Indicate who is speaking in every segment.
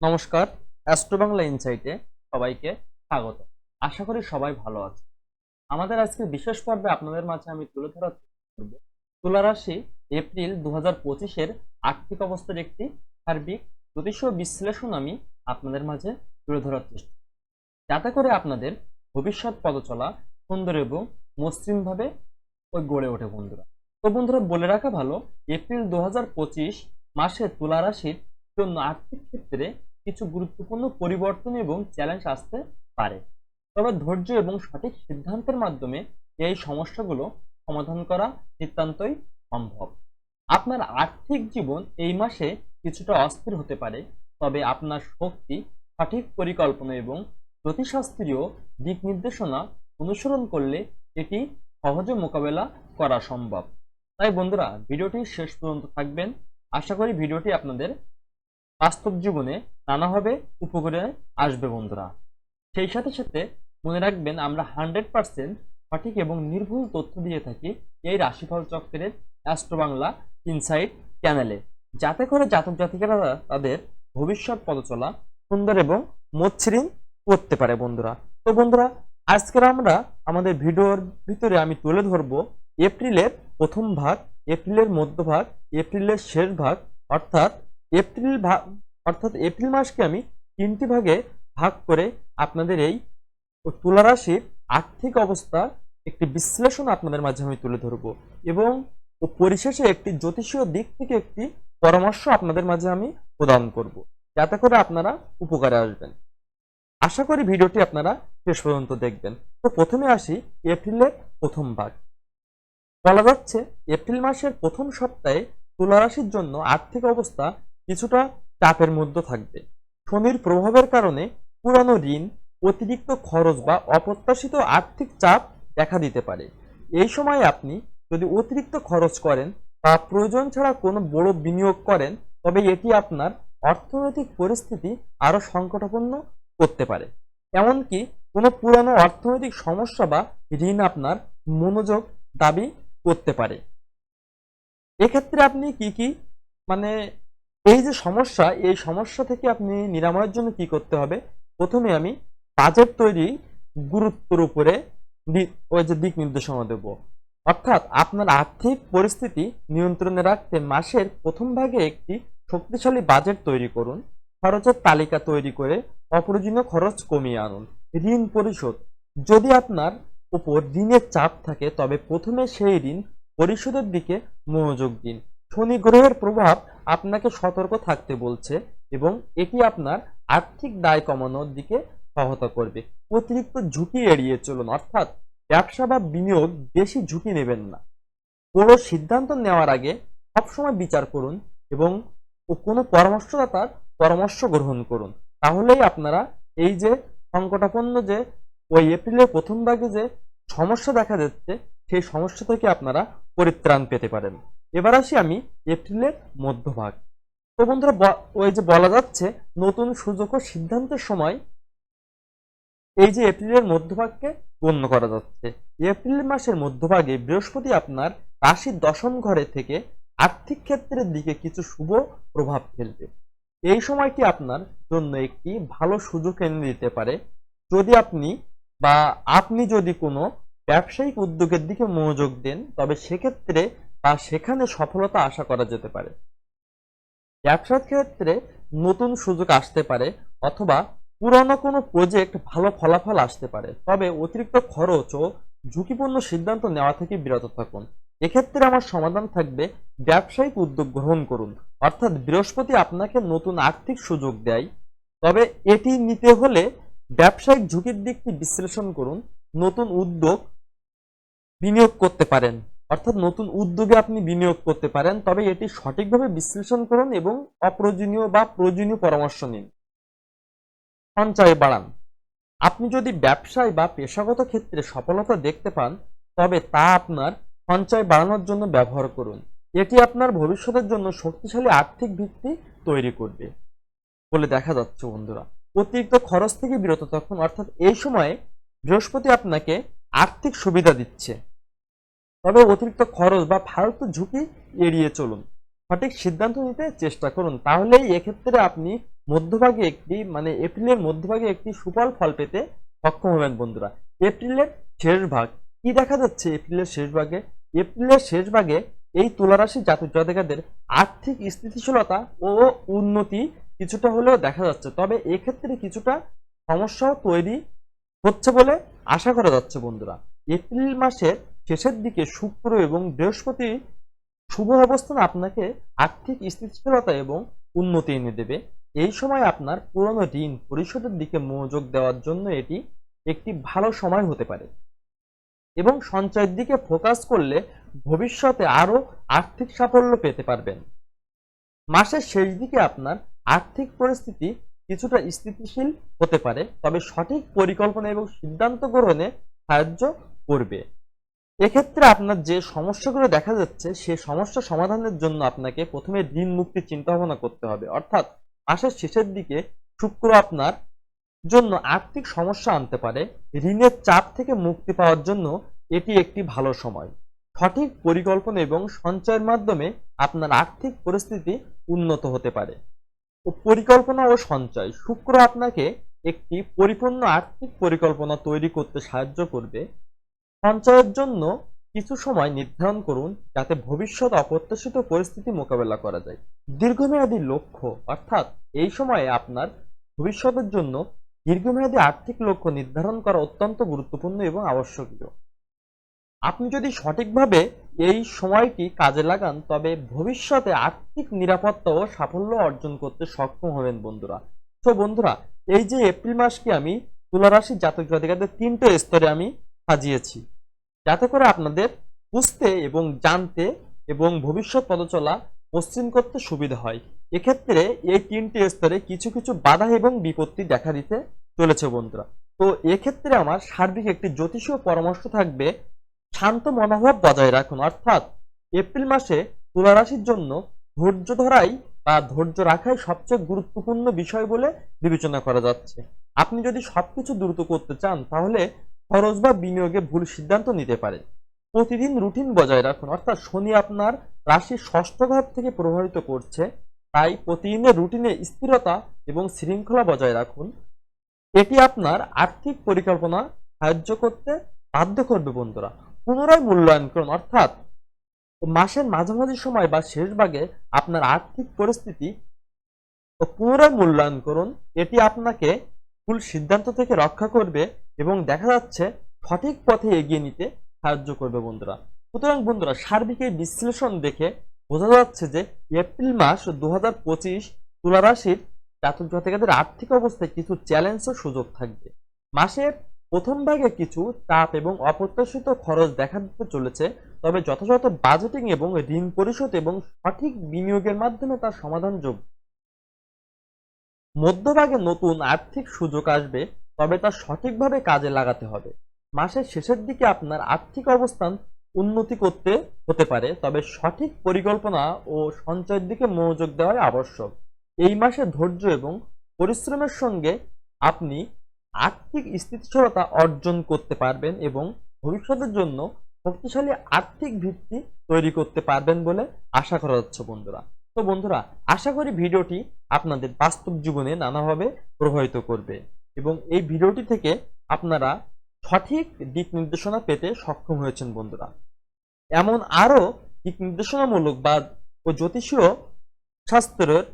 Speaker 1: নমস্কার অ্যাস্ট্রো বাংলা ইনসাইটে সবাইকে স্বাগত। আশা করি সবাই ভালো আছে আমাদের আজকে বিশেষ পর্বে আপনাদের মাঝে আমি তুলে ধরার করব তুলা রাশি এপ্রিল দু হাজার পঁচিশের আর্থিক অবস্থার একটি সার্বিক জ্যোতিষীয় বিশ্লেষণ আমি আপনাদের মাঝে তুলে ধরার চেষ্টা। যাতে করে আপনাদের ভবিষ্যৎ পদচলা সুন্দর এবং মসৃণভাবে ওই গড়ে ওঠে বন্ধুরা। তো বন্ধুরা, বলে রাখা ভালো, এপ্রিল দু হাজার পঁচিশ মাসে তুলা রাশির জন্য আর্থিক ক্ষেত্রে কিছু গুরুত্বপূর্ণ পরিবর্তন এবং চ্যালেঞ্জ আসতে পারে। তবে ধৈর্য এবং সঠিক সিদ্ধান্তের মাধ্যমে এই সমস্যাগুলো সমাধান করা নিতান্তই সম্ভব। আপনার আর্থিক জীবন এই মাসে কিছুটা অস্থির হতে পারে, তবে আপনার শক্তি, সঠিক পরিকল্পনা এবং জ্যোতিষশাস্ত্রীয় দিক নির্দেশনা অনুসরণ করলে এটি সহজে মোকাবেলা করা সম্ভব। তাই বন্ধুরা, ভিডিওটি শেষ পর্যন্ত থাকবেন। আশা করি ভিডিওটি আপনাদের বাস্তব জীবনে নানাভাবে উপকারে আসবে বন্ধুরা। সেই সাথে সাথে মনে রাখবেন আমরা হান্ড্রেড পার্সেন্ট সঠিক এবং নির্ভুল তথ্য দিয়ে থাকি এই রাশিফল চক্রের অ্যাস্ট্রো বাংলা ইনসাইট চ্যানেলে। যাতে করে জাতক জাতিকারা তাদের ভবিষ্যৎ পদচলা সুন্দর এবং মসৃণ করতে পারে বন্ধুরা। তো বন্ধুরা, আজকের আমরা আমাদের ভিডিওর ভিতরে আমি তুলে ধরবো এপ্রিলের প্রথম ভাগ, এপ্রিলের মধ্যভাগ, এপ্রিলের শেষ ভাগ, অর্থাৎ এপ্রিল ভাগ অর্থাৎ এপ্রিল মাসকে আমি তিনটি ভাগে ভাগ করে আপনাদের এই তুলা রাশির আর্থিক অবস্থা একটি বিশ্লেষণ আপনাদের মাঝে আমি তুলে ধরব এবং পরিশেষে একটি জ্যোতিষীয় দিক থেকে একটি পরামর্শ আপনাদের মাঝে আমি প্রদান করব। যাতে করে আপনারা উপকারে আসবেন। আশা করি ভিডিওটি আপনারা শেষ পর্যন্ত দেখবেন। তো প্রথমে আসি এপ্রিলের প্রথম ভাগ। বলা যাচ্ছে এপ্রিল মাসের প্রথম সপ্তাহে তুলা রাশির জন্য আর্থিক অবস্থা কিছুটা চাপের মধ্যে থাকবে। শনির প্রভাবের কারণে পুরানো ঋণ, অতিরিক্ত খরচ বা অপ্রত্যাশিত আর্থিক চাপ দেখা দিতে পারে। এই সময় আপনি যদি অতিরিক্ত খরচ করেন বা প্রয়োজন ছাড়া কোনো বড় বিনিয়োগ করেন, তবে এটি আপনার অর্থনৈতিক পরিস্থিতি আরও সংকটাপন্ন করতে পারে। এমনকি কোনো পুরানো অর্থনৈতিক সমস্যা বা ঋণ আপনার মনোযোগ দাবি করতে পারে। এক্ষেত্রে আপনি কি কি মানে এই যে সমস্যা, এই সমস্যা থেকে আপনি নিরাময়ের জন্য কি করতে হবে? প্রথমে আমি বাজেট তৈরি গুরুত্বের উপরে ওই যে দিক নির্দেশনা দেব। অর্থাৎ আপনার আর্থিক পরিস্থিতি নিয়ন্ত্রণে রাখতে মাসের প্রথম ভাগে একটি শক্তিশালী বাজেট তৈরি করুন। খরচের তালিকা তৈরি করে অপ্রয়োজনীয় খরচ কমিয়ে আনুন। ঋণ পরিশোধ। যদি আপনার উপর ঋণের চাপ থাকে, তবে প্রথমে সেই ঋণ পরিশোধের দিকে মনোযোগ দিন। শনি গ্রহের প্রভাব আপনাকে সতর্ক থাকতে বলছে এবং এটি আপনার আর্থিক দায় কমানোর দিকে সহায়তা করবে। অতিরিক্ত ঝুঁকি এড়িয়ে চলুন, অর্থাৎ ব্যবসা বা বিনিয়োগ বেশি ঝুঁকি নেবেন না। কোনো সিদ্ধান্ত নেওয়ার আগে সবসময় বিচার করুন এবং কোনো পরামর্শদাতার পরামর্শ গ্রহণ করুন। তাহলেই আপনারা এই যে সংকটাপন্ন যে ওই এপ্রিলের প্রথম ভাগে যে সমস্যা দেখা যাচ্ছে সেই সমস্যা থেকে আপনারা পরিত্রাণ পেতে পারেন। এবার আসি আমি এপ্রিলের মধ্যভাগ। তো বন্ধুরা ওই যে বলা যাচ্ছে, নতুন সুযোগ ও সিদ্ধান্তের সময় এই যে এপ্রিলের মধ্যভাগকে গণ্য করা যাচ্ছে। এপ্রিল মাসের মধ্যভাগে বৃহস্পতি আপনার রাশির দশম ঘরে থেকে আর্থিক ক্ষেত্রের দিকে কিছু শুভ প্রভাব ফেলবে। এই সময়টি আপনার জন্য একটি ভালো সুযোগ এনে দিতে পারে। যদি আপনি বা আপনি যদি কোনো ব্যবসায়িক উদ্যোগের দিকে মনোযোগ দেন, তবে সেক্ষেত্রে বা সেখানে সফলতা আশা করা যেতে পারে। ব্যবসার ক্ষেত্রে নতুন সুযোগ আসতে পারে অথবা পুরনো কোনো প্রজেক্ট ভালো ফলাফল আসতে পারে। তবে অতিরিক্ত খরচ ও ঝুঁকিপূর্ণ সিদ্ধান্ত নেওয়া থেকে বিরত থাকুন। এক্ষেত্রে আমার সমাধান থাকবে ব্যবসায়িক উদ্যোগ গ্রহণ করুন। অর্থাৎ বৃহস্পতি আপনাকে নতুন আর্থিক সুযোগ দেয়। তবে এটি নিতে হলে ব্যবসায়িক ঝুঁকির দিকটি বিশ্লেষণ করুন, নতুন উদ্যোগ বিনিয়োগ করতে পারেন। অর্থাৎ নতুন উদ্যোগে আপনি বিনিয়োগ করতে পারেন, তবে এটি সঠিকভাবে বিশ্লেষণ করুন এবং অপ্রয়োজনীয় বা প্রয়োজনীয় পরামর্শ নিন। সঞ্চয় বাড়ান। আপনি যদি ব্যবসায় বা পেশাগত ক্ষেত্রে সফলতা দেখতে পান, তবে তা আপনার সঞ্চয় বাড়ানোর জন্য ব্যবহার করুন। এটি আপনার ভবিষ্যতের জন্য শক্তিশালী আর্থিক ভিত্তি তৈরি করবে। বলে দেখা যাচ্ছে বন্ধুরা, অতিরিক্ত খরচ থেকে বিরত থাকুন। অর্থাৎ এই সময়ে বৃহস্পতি আপনাকে আর্থিক সুবিধা দিচ্ছে। তবে অতিরিক্ত খরচ বা ফালতু ঝুঁকি এড়িয়ে চলুন। সঠিক সিদ্ধান্ত নিতে চেষ্টা করুন। তাহলেই এক্ষেত্রে আপনি মধ্যভাগে একটি মানে এপ্রিলের মধ্যভাগে একটি সুফল ফল পেতে সক্ষম হবেন বন্ধুরা। এপ্রিলের শেষ ভাগ। কি দেখা যাচ্ছে এপ্রিলের শেষ ভাগে? এপ্রিলের শেষ ভাগে এই তুলারাশি জাতক জাতিকাদের আর্থিক স্থিতিশীলতা ও উন্নতি কিছুটা হলেও দেখা যাচ্ছে। তবে এক্ষেত্রে কিছুটা সমস্যাও তৈরি হচ্ছে বলে আশা করা যাচ্ছে বন্ধুরা। এপ্রিল মাসের শেষের দিকে শুক্র এবং বৃহস্পতি শুভ অবস্থান আপনাকে আর্থিক স্থিতিশীলতা এবং উন্নতি এনে দেবে। এই সময় আপনার পুরনো ঋণ পরিশোধের দিকে মনোযোগ দেওয়ার জন্য এটি একটি ভালো সময় হতে পারে। এবং সঞ্চয়ের দিকে ফোকাস করলে ভবিষ্যতে আরও আর্থিক সাফল্য পেতে পারবেন। মাসের শেষ দিকে আপনার আর্থিক পরিস্থিতি কিছুটা স্থিতিশীল হতে পারে, তবে সঠিক পরিকল্পনা এবং সিদ্ধান্ত গ্রহণে সাহায্য করবে। এক্ষেত্রে আপনার যে সমস্যাগুলো দেখা যাচ্ছে, সে সমস্যা সমাধানের জন্য আপনাকে প্রথমে ঋণ মুক্তি চিন্তা ভাবনা করতে হবে। অর্থাৎ মাসের শেষের দিকে শুক্র আপনার জন্য আর্থিক সমস্যা আনতে পারে। ঋণের চাপ থেকে মুক্তি পাওয়ার জন্য এটি একটি ভালো সময়। সঠিক পরিকল্পনা এবং সঞ্চয়ের মাধ্যমে আপনার আর্থিক পরিস্থিতি উন্নত হতে পারে। পরিকল্পনা ও সঞ্চয়। শুক্র আপনাকে একটি পরিপূর্ণ আর্থিক পরিকল্পনা তৈরি করতে সাহায্য করবে। সঞ্চয়ের জন্য কিছু সময় নির্ধারণ করুন যাতে ভবিষ্যৎ অপ্রত্যাশিত পরিস্থিতি মোকাবেলা করা যায়। দীর্ঘমেয়াদী লক্ষ্য, অর্থাৎ এই সময়ে আপনার ভবিষ্যতের জন্য দীর্ঘমেয়াদী আর্থিক লক্ষ্য নির্ধারণ করা অত্যন্ত গুরুত্বপূর্ণ এবং আবশ্যকীয়। আপনি যদি সঠিকভাবে এই সময়টি কাজে লাগান, তবে ভবিষ্যতে আর্থিক নিরাপত্তা ও সাফল্য অর্জন করতে সক্ষম হবেন বন্ধুরা। তো বন্ধুরা, এই যে এপ্রিল মাসকে আমি তুলারাশি জাতক জাতিকাদের তিনটে স্তরে আমি সাজিয়েছি। যাতে করে আপনাদের বুঝতে এবং জানতে এবং ভবিষ্যৎ পদচলা মসৃণ করতে সুবিধা হয়। এক্ষেত্রে এই তিনটি স্তরে কিছু কিছু বাধা এবং বিপত্তি দেখা দিতে চলেছে বন্ধুরা। তো এক্ষেত্রে আমার সার্বিক একটি জ্যোতিষীয় পরামর্শ থাকবে, শান্ত মনোভাব বজায় রাখুন। অর্থাৎ এপ্রিল মাসে তুলারাশির জন্য ধৈর্য ধরাই বা ধৈর্য রাখাই সবচেয়ে গুরুত্বপূর্ণ বিষয় বলে বিবেচনা করা যাচ্ছে। আপনি যদি সবকিছু দ্রুত করতে চান, তাহলে খরচ বা বিনিয়োগে ভুল সিদ্ধান্ত নিতে পারেন প্রতিদিন রুটিন বজায় রাখুন, অর্থাৎ শনি আপনার রাশির ষষ্ঠ ঘর থেকে প্রভাবিত করছে, তাই প্রতিদিনের রুটিনে স্থিরতা এবং শৃঙ্খলা বজায় রাখুন। এটি আপনার আর্থিক পরিকল্পনা সাহায্য করতে বাধ্য করবে বন্ধুরা। পুনরায় মূল্যায়ন করুন, অর্থাৎ মাসের মাঝামাঝি সময় বা শেষ ভাগে আপনার আর্থিক পরিস্থিতি পুনরায় মূল্যায়ন করুন। এটি আপনাকে ভুল সিদ্ধান্ত থেকে রক্ষা করবে এবং দেখা যাচ্ছে সঠিক পথে এগিয়ে নিতে সাহায্য করবে বন্ধুরা। সুতরাং বন্ধুরা, সার্বিক এই বিশ্লেষণ দেখে বোঝা যাচ্ছে যে এপ্রিল মাস দু হাজার পঁচিশ তুলারাশির জাতক জাতিকাদের আর্থিক অবস্থায় কিছু চ্যালেঞ্জ ও সুযোগ থাকবে। মাসের প্রথম ভাগে কিছু চাপ এবং অপ্রত্যাশিত খরচ দেখা দিতে চলেছে, তবে যথাযথ বাজেটিং এবং ঋণ পরিশোধ এবং সঠিক বিনিয়োগের মাধ্যমে তার সমাধান যোগ মধ্যভাগে নতুন আর্থিক সুযোগ আসবে, তবে তা সঠিকভাবে কাজে লাগাতে হবে। মাসের শেষের দিকে আপনার আর্থিক অবস্থান উন্নতি করতে, হতে পারে, তবে সঠিক পরিকল্পনা ও সঞ্চয়ের দিকে মনোযোগ দেওয়াই আবশ্যক। এই মাসে ধৈর্য এবং পরিশ্রমের সঙ্গে আপনি আর্থিক স্থিতিশীলতা অর্জন করতে পারবেন এবং ভবিষ্যতের জন্য শক্তিশালী আর্থিক ভিত্তি তৈরি করতে পারবেন বলে আশা করা যাচ্ছে বন্ধুরা। তো বন্ধুরা, আশা করি ভিডিওটি আপনাদের বাস্তব জীবনে নানাভাবে প্রভাবিত করবে এবং এই ভিডিওটি থেকে আপনারা সঠিক দিক নির্দেশনা পেতে সক্ষম হয়েছেন বন্ধুরা। এমন আরও দিক নির্দেশনামূলক বা ও জ্যোতিষীয় শাস্ত্রের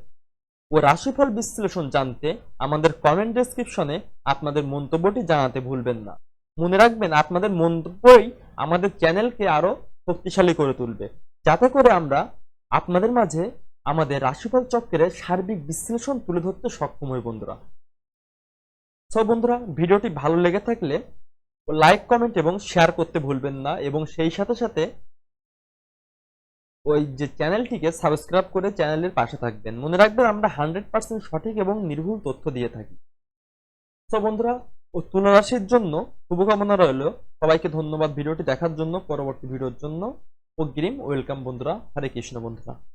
Speaker 1: ও রাশিফল বিশ্লেষণ জানতে আমাদের কমেন্ট ডেসক্রিপশনে আপনাদের মন্তব্যটি জানাতে ভুলবেন না। মনে রাখবেন, আপনাদের মন্তব্যই আমাদের চ্যানেলকে আরও শক্তিশালী করে তুলবে। যাতে করে আমরা আপনাদের মাঝে আমাদের রাশিফল চক্রের সার্বিক বিশ্লেষণ তুলে ধরতে সক্ষম হই বন্ধুরা। সব বন্ধুরা, ভিডিওটি ভালো লেগে থাকলে লাইক কমেন্ট এবং শেয়ার করতে ভুলবেন না এবং সেই সাথে সাথে ওই যে চ্যানেলটিকে সাবস্ক্রাইব করে চ্যানেলের পাশে থাকবেন। মনে রাখবেন আমরা হান্ড্রেড পার্সেন্ট সঠিক এবং নির্ভুল তথ্য দিয়ে থাকি। তো বন্ধুরা, ও তুলারাশির জন্য শুভকামনা রইল। সবাইকে ধন্যবাদ ভিডিওটি দেখার জন্য, পরবর্তী ভিডিওর জন্য। অগ্রিম ওয়েলকাম বন্ধুরা। হরে কৃষ্ণ বন্ধুরা।